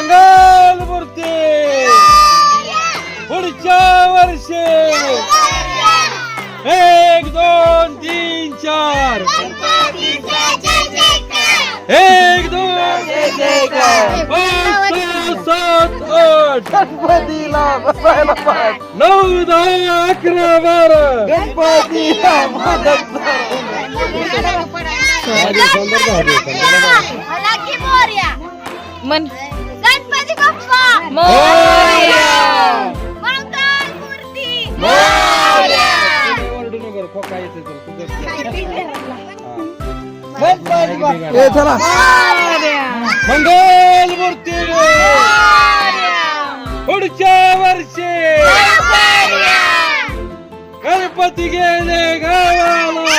मंगल मूर्ती पुढच्या वर्षी. एक दोन तीन चार. एक दोन पाच सहा सात आठ. गणपतीला बसायला पाठ नऊ दहा अकरा बारा. गणपतीला मदत मन गणपती बाप्पा मोरया. मंगल मूर्ती ओरडू नको खोका येते तर तुझं गणपती बाप्पा ए चला. मंगल मूर्ती पुढच्या वर्षी. गणपती. गेले गावाला.